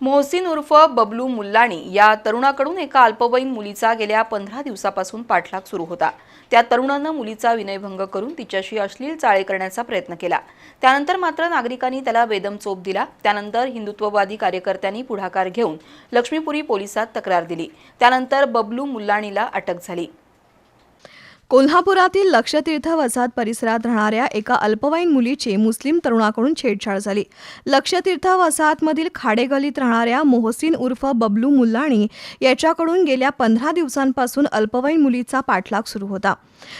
मोहसिन उर्फ बबलू मुल्लाणी या तरुणाकडून एका अल्पवयीन मुलीचा गेल्या पंधरा दिवसापासून पाठलाग सुरू होता. त्या तरुणानं मुलीचा विनयभंग करून तिच्याशी अश्लील चाळे करण्याचा प्रयत्न केला. त्यानंतर मात्र नागरिकांनी त्याला बेदम चोप दिला. त्यानंतर हिंदुत्ववादी कार्यकर्त्यांनी पुढाकार घेऊन लक्ष्मीपुरी पोलिसात तक्रार दिली. त्यानंतर बबलू मुल्लाणीला अटक झाली. कोल्हापुरातील लक्षतीर्थ वसाहत परिसरात राहणाऱ्या एका अल्पवयीन मुलीची मुस्लिम तरुणाकडून छेडछाड झाली. लक्षतीर्थ वसाहतमधील खाडेगलीत राहणाऱ्या मोहसिन उर्फ बबलू मुल्लाणी याच्याकडून गेल्या पंधरा दिवसांपासून अल्पवयीन मुलीचा पाठलाग सुरू होता.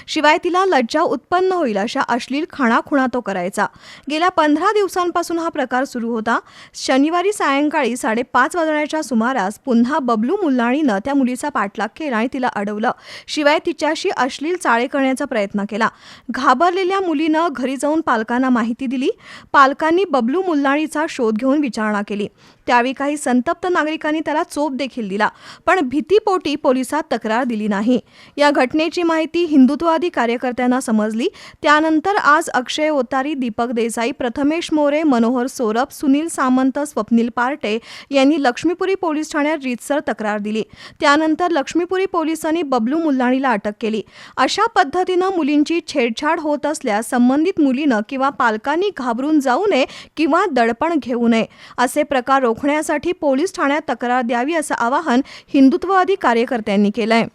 शिवाय तिला लज्जा उत्पन्न होईल अशा अश्लील खाणाखुणा तो करायचा. गेल्या पंधरा दिवसांपासून हा प्रकार सुरू होता. शनिवारी सायंकाळी साडेपाच वाजण्याच्या सुमारास पुन्हा बबलू मुल्लाणीनं त्या मुलीचा पाठलाग केला आणि तिला अडवलं. शिवाय तिच्याशी अश्लील देखील चाळे करण्याचा प्रयत्न केला. घाबरलेल्या मुलीनं घरी जाऊन पालकांना माहिती दिली. पालकांनी बबलू मुल्लाणीचा शोध घेऊन विचारणा केली. त्यावेळी काही संतप्त नागरिकांनी त्याला चोप देखील दिला पण भीतीपोटी पोलिसात तक्रार दिली नाही. या घटनेची माहिती हिंदुत्ववादी कार्यकर्त्यांना समजली. त्यानंतर आज अक्षय ओतारी दीपक देसाई प्रथमेश मोरे मनोहर सोरप सुनील सामंत स्वप्नील पार्टे यांनी लक्ष्मीपुरी पोलीस ठाण्यात रीतसर तक्रार दिली. त्यानंतर लक्ष्मीपुरी पोलिसांनी बबलू मुल्लाणीला अटक केली. अशा पद्धतीनं मुलींची छेडछाड होत असल्यास संबंधित मुलीनं किंवा पालकांनी घाबरून जाऊ नये किंवा दडपण घेऊ नये असे प्रकार रोखण्यासाठी पोलीस ठाण्यात तक्रार द्यावी असं आवाहन हिंदुत्ववादी कार्यकर्त्यांनी केलंय.